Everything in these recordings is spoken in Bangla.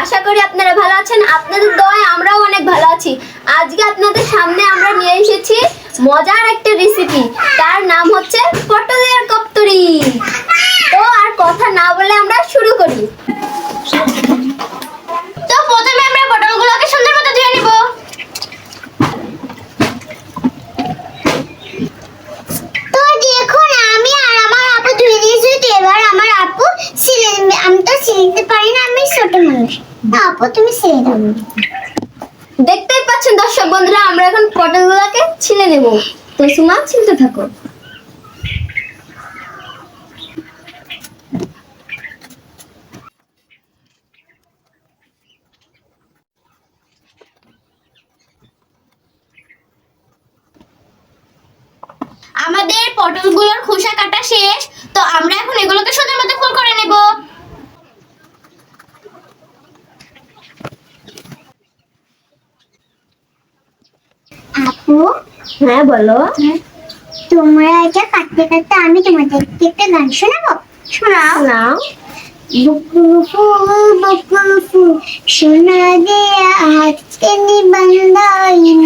আশা করি আপনারা ভালো আছেন। আপনাদের দোয়ায় আমরাও অনেক ভালো আছি। আজকে আপনাদের সামনে আমরা নিয়ে এসেছি মজার একটা রেসিপি তার নাম হচ্ছে পটলের কপ্তরি তো আর কথা না বলে আমরা শুরু করি তো প্রথমে আমরা পটলগুলোকে সুন্দর মতো ধুয়ে নিব তো দেখুন আমি আর আমার আপু ধুয়ে দিয়েছি তো এবার আমার আপু ছিলে নেবে আমি তো ছিলতে পারি না আমি ছোট মানুষ না আপু তুমি দেখতেই পাচ্ছেন দর্শক বন্ধুরা আমরা এখন পটলগুলোকে ছিলে নেব। তো সুমা ছিলতে থাকো। আমাদের পটলগুলোর খোসা কাটা শেষ। তো আমরা এখন এগুলোকে সুন্দর মতো ফুল করে নেব আপু হ্যাঁ বলো। তোমরা এটা কাটতে কাটতে আমি তোমাদেরকে একটা গান শোনাবো? শোনাও। দেয়া হাতকে নিবন্ধাইনি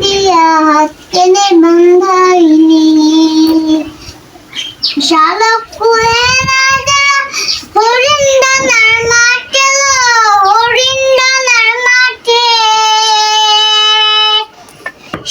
দিয়া হাতকে নিবন্ধাইনি শালক রাজা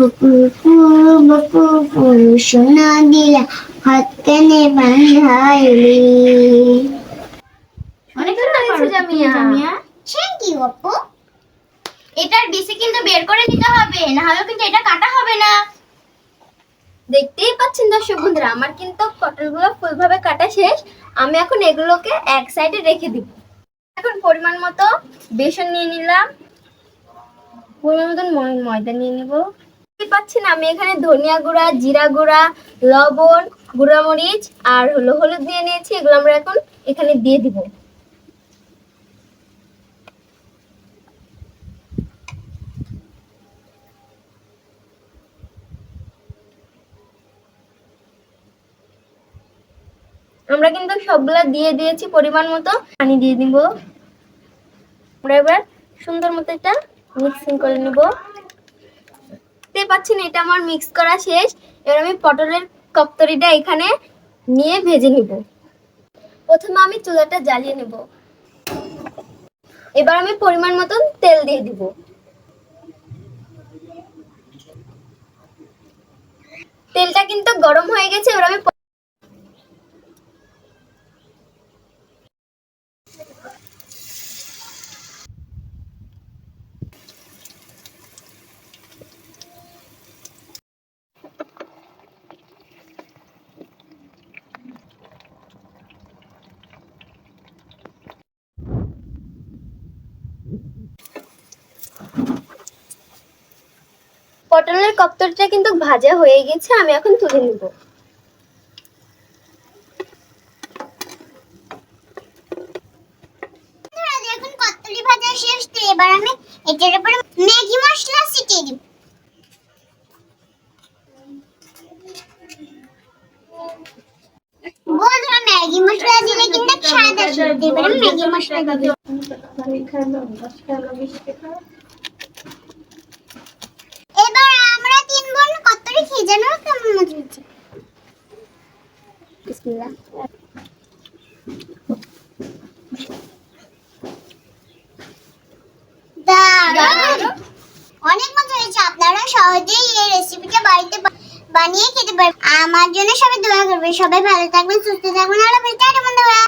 বকুল ফুল বকুল ফুল বেশি কিন্তু বের করে নিতে হবে না কিন্তু এটা কাটা হবে না। দেখতেই পাচ্ছেন দর্শক বন্ধুরা, আমার কিন্তু পটলগুলো ফুলভাবে কাটা শেষ। আমি এখন এগুলোকে এক সাইডে রেখে দিব। এখন পরিমাণ মতো বেসন নিয়ে নিলাম। পরিমাণ মতন ময়দা নিয়ে নিব। পাচ্ছেন আমি এখানে ধনিয়া গুঁড়া, জিরা গুঁড়া, লবণ গুঁড়া মরিচ আর হলো হলুদ দিয়ে নিয়েছি, এগুলো আমরা এখন এখানে দিয়ে দিব। আমরা কিন্তু সবগুলা দিয়ে দিয়েছি পরিমাণ মতো। পানি দিয়ে দিব। আমরা এবার সুন্দর মতো এটা মিক্সিং করে নিব। দেখতে পাচ্ছেন, এটা আমার মিক্স করা শেষ। এবার আমি পটলের কপ্তরিটা এখানে নিয়ে ভেজে নিব। প্রথমে আমি চুলাটা জ্বালিয়ে নেব। এবার আমি পরিমাণ মতন তেল দিয়ে দিব। তেলটা কিন্তু গরম হয়ে গেছে, এবার আমি পটলের কপ্তরটা কিন্তু ভাজা হয়ে গেছে আমি এখন তুলে নিব। ভাজা শেষ তো এবার আমি এটার উপরে ম্যাগি মশলা ছিটিয়ে দিব। বন্ধুরা ম্যাগি মশলা দিলে কিন্তু সাদা সবজি এবারে ম্যাগি মশলা দিব। এবার আমরা তিন বোন খেয়ে জানো কেমন মজা হচ্ছে। অনেক মজা হয়েছে। আপনারা সহজেই এই রেসিপিটা বাড়িতে বানিয়ে খেতে পারবেন। আমার জন্য সবাই দোয়া করবেন। সবাই ভালো থাকবেন, সুস্থ থাকবেন, আর টাটা বন্ধুরা